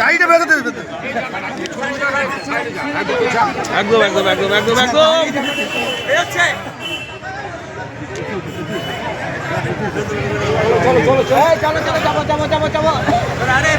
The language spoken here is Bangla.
গাড়িটা বেঁধে দেবে একদম একদম একদম একদম একদম চলো চলো চলো চলো যাব যাব যাব যাব আরে